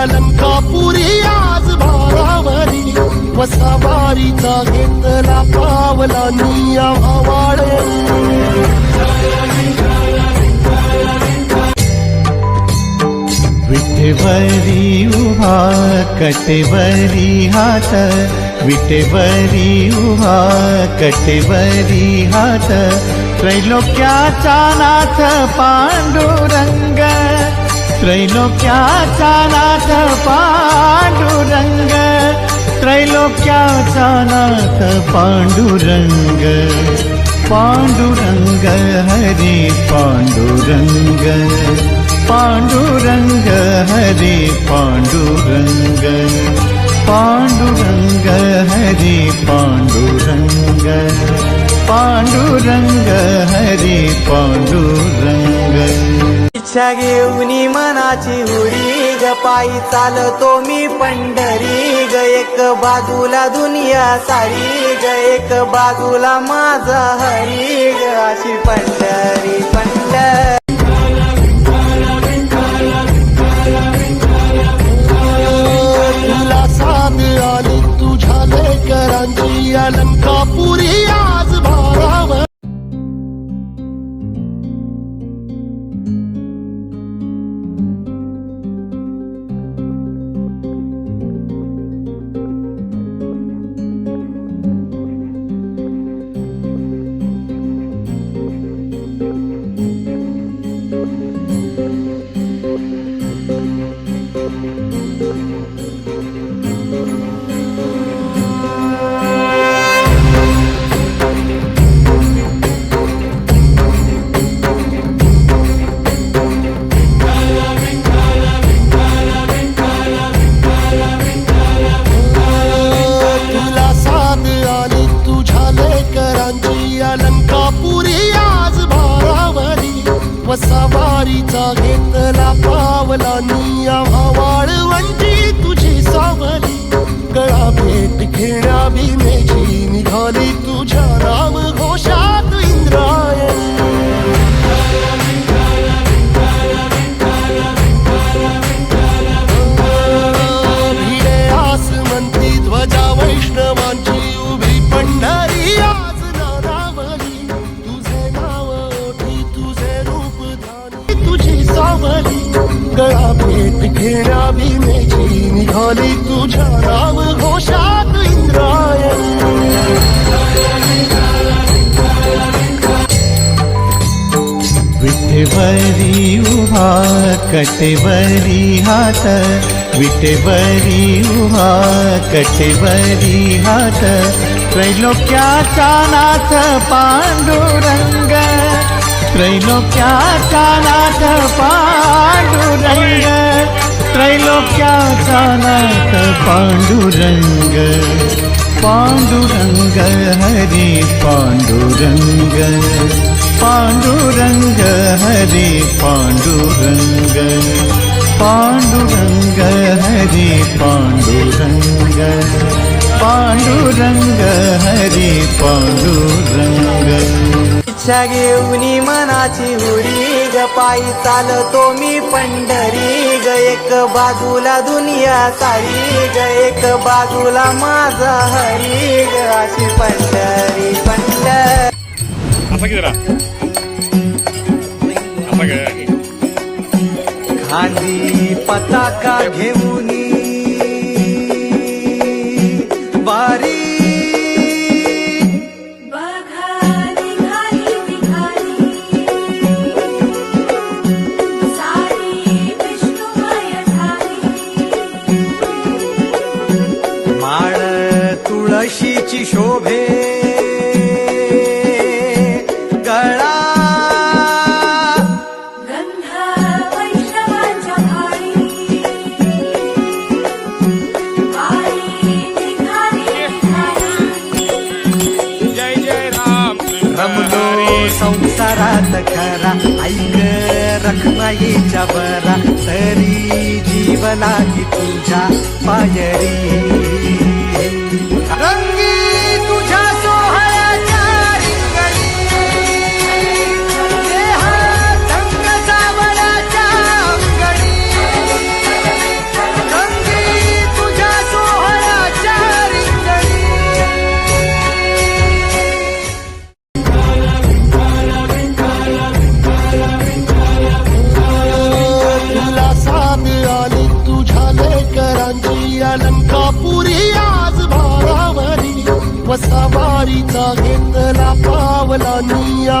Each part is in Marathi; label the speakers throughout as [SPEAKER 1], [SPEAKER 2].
[SPEAKER 1] अलंकापुरी आज भारावरी वसावारीचा घेतला पावला निया भावाळे
[SPEAKER 2] विटेवरी उभा कटेवरी हात विटेवरी उभा कटेवरी हात त्रैलोक्याचा नाथ पांडुरंग त्रैलोक्याचा नाथ पांडुरंग त्रैलोक्याचा नाथ पांडुरंग पांडुरंग हरे पांडुरंग पांडुरंग हरे पांडुरंग पांडुरंग हरे पांडुरंग पांडुरंग हरे पांडुरंग।
[SPEAKER 3] इच्छा घेऊन मनाची हुरी ग पायी चालतो मी पंढरी ग. एक बाजूला दुनिया सारी ग. एक बाजूला माझा हरी ग. अशी पंढरी पंढरी.
[SPEAKER 1] तुला साथ तुझ्या लेकरांची अलंकापुरी वसावारीचा घेतला
[SPEAKER 2] कटेवरी हात विटेवरी उहा कटेवरी हात त्रैलोक्याचा नाथ पांडुरंग त्रैलोक्याचा नाथ पांडुरंग त्रैलोक्याचा नाथ पांडुरंग. पाण्डुरङ्ग हरि पाण्डुरङ्ग पाण्डुरङ्ग हरि पाण्डुरङ्ग पाण्डुरङ्ग हरि पाण्डुरङ्ग पाण्डुरङ्ग हरि पाण्डुरङ्ग
[SPEAKER 3] इच्छा घेऊन मनाची हुरी ग पायी चालतो मी पंढरी ग. एक बाजूला दुनिया सारी ग. एक बाजूला माझा हरी ग. अशी पंढरी पंढरी. खांदी पताका घेऊन शोभे गळा.
[SPEAKER 4] जय जय राम.
[SPEAKER 3] रमलो संसारात खरा. ऐक रखमाईच्या बरा तरी जीव लागी तुझ्या पायरी.
[SPEAKER 1] वारीचा घेतला पावला निया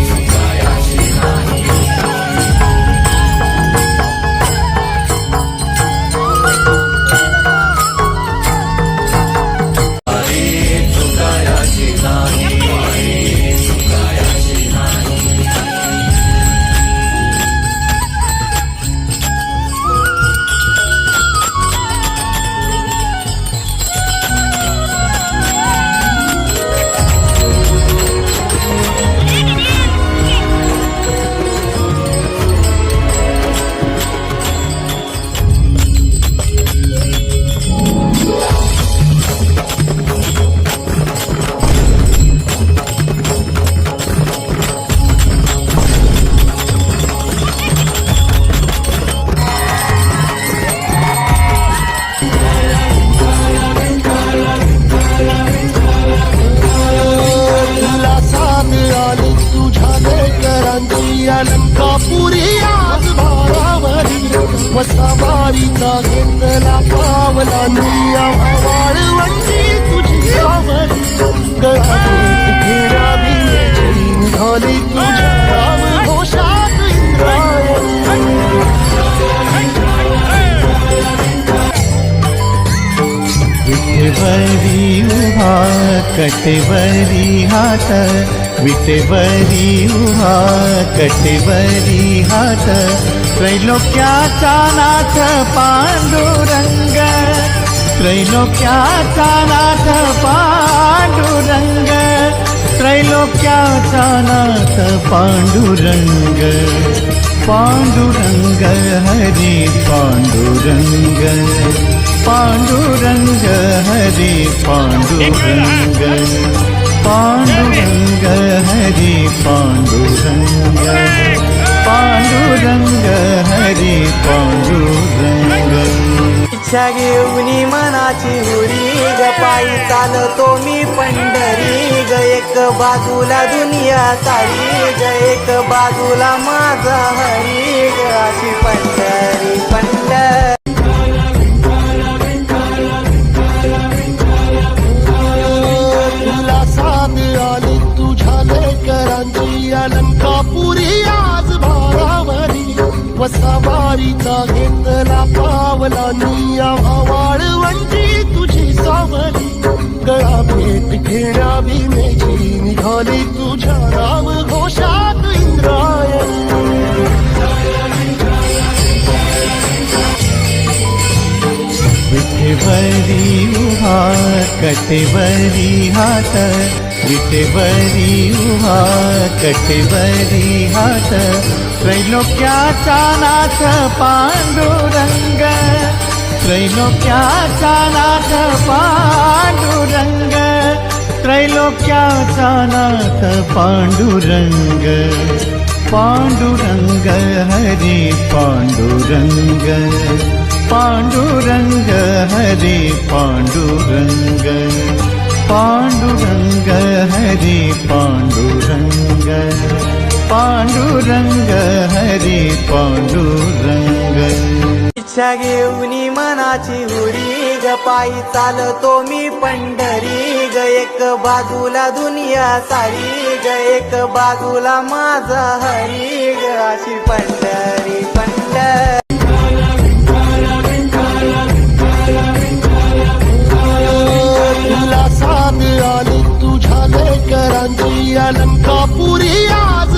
[SPEAKER 1] तिचा घेतला पावला निया वाळवंटी तुझी सावली गळा भेट
[SPEAKER 2] विटेवरी उभा कटेवरी हात विटेवरी उभा कटेवरी हात त्रैलोक्याचा नाथ पांडुरंग त्रैलोक्याचा नाथ पांडुरंग त्रैलोक्याचा नाथ पांडुरंग पांडुरंग हरि पांडुरंग। पांडुरंग हरि पांडुरंग। पांडुरंग हरि पांडुरंग। पांडुरंग हरि पांडुरंग।
[SPEAKER 3] इच्छा घेऊन मनाची हुरी गपाई चालतो मी पण. एक बाजूला दुनिया सारी ग एक बाजूला माझा हरी ग अशी पंढरी पंढरी.
[SPEAKER 1] अलंकापुरी आज भारावरी वसावारीचा घेतला पावला निया वाळवंटी तुझी सावली. गळा भेट घेण्या भीमेची निघाली तुझ्या नाम घोषात इंद्रायणी।
[SPEAKER 2] विटेवरी उभा कटेवरी हात विटेवरी उभा कटेवरी हात त्रैलोक्याचा नाथ पांडुरंग। त्रैलोक्याचा नाथ पांडुरंग त्रैलोक्याचा नाथ पांडुरंग पांडुरंग हरे पांडुरंग पांडुरंग हरे पांडुरंग पांडुरंग हरी पांडुरंग। पांडुरंग हरी पांडुरंग.
[SPEAKER 3] इच्छा घेऊन मनाची हुरी ग पायी चालतो मी पंढरी ग. एक बाजूला दुनिया सारी ग एक बाजूला माझा हरी ग. अशी पंढरी पंढरी.
[SPEAKER 1] साथ आली तुझ्या अलंकापुरी आज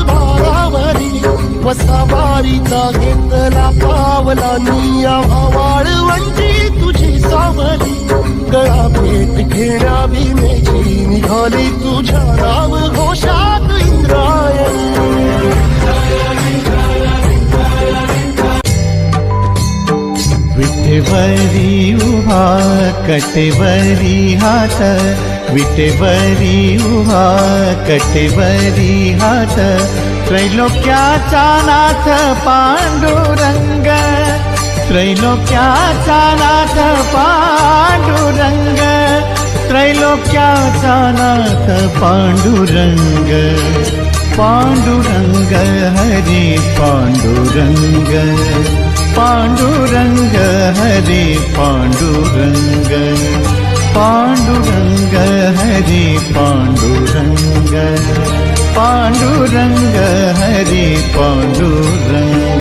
[SPEAKER 1] वसावारीचा घेतला पावला. निया वाळवंटी म्हणजे तुझी सावली. गळा भेट घेण्या भीमेची निघाली तुझ्या नाव घोषात इंद्रायणी.
[SPEAKER 2] विटेवरी उभा कटेवरी हात विटेवरी उभा कटेवरी हात। त्रैलोक्याचा नाथ पांडुरंग त्रैलोक्याचा नाथ पांडुरंग त्रैलोक्याचा नाथ पांडुरंग। पांडुरंग हरी पांडुरंग पांडुरंग हरी पांडुरंग पांडुरंग हरी पांडुरंग पांडुरंग हरी पांडुरंग